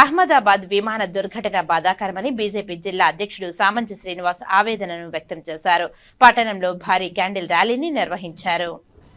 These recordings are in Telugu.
అహ్మదాబాద్ విమాన దుర్ఘటన బాధాకరమని బీజేపీ జిల్లా అధ్యక్షుడు సామంచి శ్రీనివాస్ ఆవేదనను వ్యక్తం చేశారు. పట్టణంలో భారీ క్యాండిల్ ర్యాలీని నిర్వహించారు.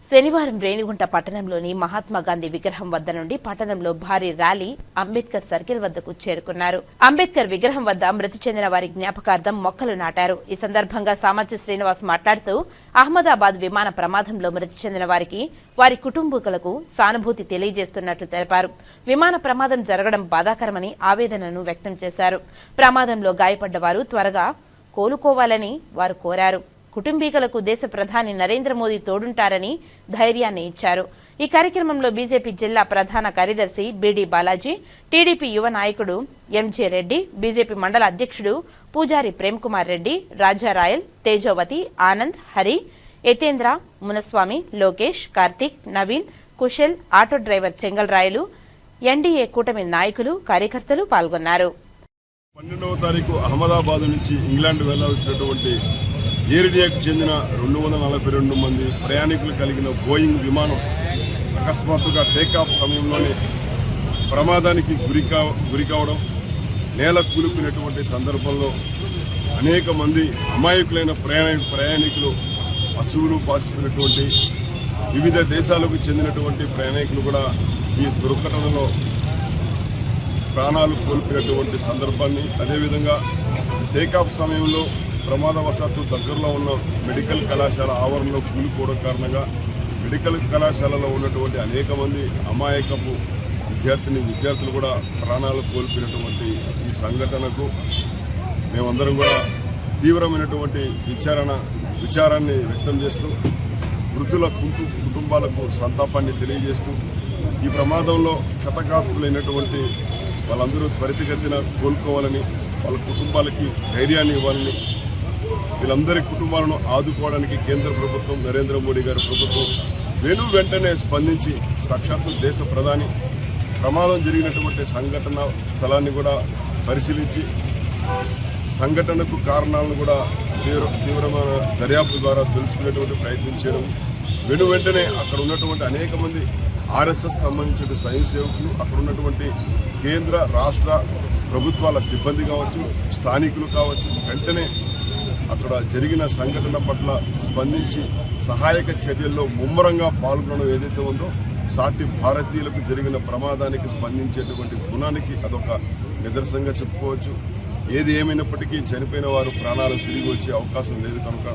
శనివారం రేణిగుంట పట్టణంలోని మహాత్మా గాంధీ విగ్రహం వద్ద నుండి పట్టణంలో భారీ ర్యాలీ అంబేద్కర్ సర్కిల్ వద్దకు చేరుకున్నారు. అంబేద్కర్ విగ్రహం వద్ద మృతి చెందిన వారి జ్ఞాపకార్థం మొక్కలు నాటారు. ఈ సందర్భంగా సామంచి శ్రీనివాస్ మాట్లాడుతూ అహ్మదాబాద్ విమాన ప్రమాదంలో మృతి చెందిన వారికి వారి కుటుంబీకులకు సానుభూతి తెలియజేస్తున్నట్లు తెలిపారు. విమాన ప్రమాదం జరగడం బాధాకరమని ఆవేదనను వ్యక్తం చేశారు. ప్రమాదంలో గాయపడ్డ వారు త్వరగా కోలుకోవాలని వారు కోరారు. కుటుంబీకులకు దేశ ప్రధాని నరేంద్ర మోదీ తోడుంటారని ధైర్యాన్ని ఇచ్చారు. ఈ కార్యక్రమంలో బీజేపీ జిల్లా ప్రధాన కార్యదర్శి బిడి బాలాజీ టీడీపీ యువ నాయకుడు ఎంజే రెడ్డి బీజేపీ మండల అధ్యక్షుడు Pujari Prem Kumar Reddy Rajarayal Tejovathi Anand Hari Yathendra Munaswamy Lokesh Karthik Naveen Kushal auto driver Chengal Rayalu NDA కూటమి నాయకులు కార్యకర్తలు పాల్గొన్నారు. పన్నెండవ తారీఖు అహ్మదాబాద్ నుంచి ఇంగ్లాండ్ వెళ్ళాల్సినటువంటి ఏరియాకు చెందిన రెండు వందల నలభై రెండు మంది ప్రయాణికులు కలిగిన బోయింగ్ విమానం అకస్మాత్తుగా టేకాఫ్ సమయంలోనే ప్రమాదానికి గురి గురికావడం నేల కూలిపోయినటువంటి సందర్భంలో అనేక మంది అమాయకులైన ప్రయాణ ప్రయాణికులు పశువులు పాసిపోయినటువంటి వివిధ దేశాలకు చెందినటువంటి ప్రయాణికులు కూడా ఈ దుర్ఘటనలో ప్రాణాలు కోల్పోయినటువంటి సందర్భాన్ని అదేవిధంగా టేకాఫ్ సమయంలో ప్రమాదవశాత్తు దగ్గరలో ఉన్న మెడికల్ కళాశాల ఆవరణలో కూలిపోవడం కారణంగా మెడికల్ కళాశాలలో ఉన్నటువంటి అనేక మంది అమాయకపు విద్యార్థిని విద్యార్థులు కూడా ప్రాణాలు కోల్పోయినటువంటి ఈ సంఘటనకు మేమందరం కూడా తీవ్రమైనటువంటి విచారణ విచారాన్ని వ్యక్తం చేస్తూ మృతుల కుంటు- కుటుంబాలకు సంతాపాన్ని తెలియజేస్తూ ఈ ప్రమాదంలో క్షతగాత్రులైనటువంటి వాళ్ళందరూ త్వరితగతిన కోలుకోవాలని వాళ్ళ కుటుంబాలకి ధైర్యాన్ని ఇవ్వాలని వీళ్ళందరి కుటుంబాలను ఆదుకోవడానికి కేంద్ర ప్రభుత్వం నరేంద్ర మోడీ గారి ప్రభుత్వం వెను వెంటనే స్పందించి సాక్షాత్తు దేశ ప్రధాని ప్రమాదం జరిగినటువంటి సంఘటన స్థలాన్ని కూడా పరిశీలించి సంఘటనకు కారణాలను కూడా తీవ్ర తీవ్రమైన దర్యాప్తు ద్వారా తెలుసుకునేటువంటి ప్రయత్నం చేయడం వెను వెంటనే అక్కడ ఉన్నటువంటి అనేక మంది ఆర్ఎస్ఎస్ సంబంధించిన స్వయం సేవకులు అక్కడ ఉన్నటువంటి కేంద్ర రాష్ట్ర ప్రభుత్వాల సిబ్బంది కావచ్చు స్థానికులు కావచ్చు వెంటనే అక్కడ జరిగిన సంఘటన పట్ల స్పందించి సహాయక చర్యల్లో ముమ్మరంగా పాల్గొనడం ఏదైతే ఉందో సాటి భారతీయులకు జరిగిన ప్రమాదానికి స్పందించేటువంటి గుణానికి అదొక నిదర్శనంగా చెప్పుకోవచ్చు. ఏది ఏమైనప్పటికీ చనిపోయిన వారు ప్రాణాలు తిరిగి వచ్చే అవకాశం లేదు కనుక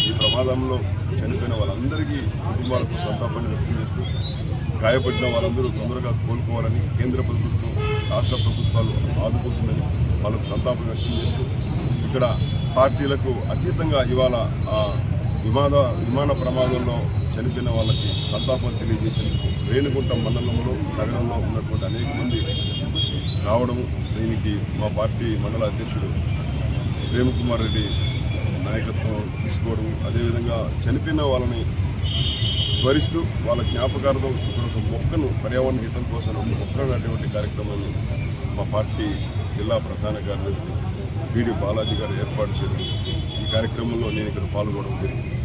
ఈ ప్రమాదంలో చనిపోయిన వాళ్ళందరికీ కుటుంబాలకు సంతాపాన్ని వ్యక్తం చేస్తూ గాయపడిన వాళ్ళందరూ తొందరగా కోలుకోవాలని కేంద్ర ప్రభుత్వం రాష్ట్ర ప్రభుత్వాలు ఆదుకుంటుందని వాళ్ళకు సంతాపం వ్యక్తం చేస్తూ ఇక్కడ పార్టీలకు అతీతంగా ఇవాళ ఆ విమాన విమాన ప్రమాదంలో చనిపోయిన వాళ్ళకి సంతాపం తెలియజేసేందుకు రేణుగుంట మండలంలో నగరంలో ఉన్నటువంటి అనేక మంది రావడం దీనికి మా పార్టీ మండల అధ్యక్షుడు ప్రేమ్ కుమార్ రెడ్డి నాయకత్వం తీసుకోవడం అదేవిధంగా చనిపోయిన వాళ్ళని స్మరిస్తూ వాళ్ళ జ్ఞాపకార్థం ఇప్పుడు ఒక మొక్కను పర్యావరణ హితం కోసం ఒక మొక్కను నాటేటువంటి కార్యక్రమాన్ని మా పార్టీ జిల్లా ప్రధాన కార్యదర్శి బీడి బాలాజీ గారు ఏర్పాటు చేయడం ఈ కార్యక్రమంలో నేను ఇక్కడ పాల్గొనడం జరిగింది.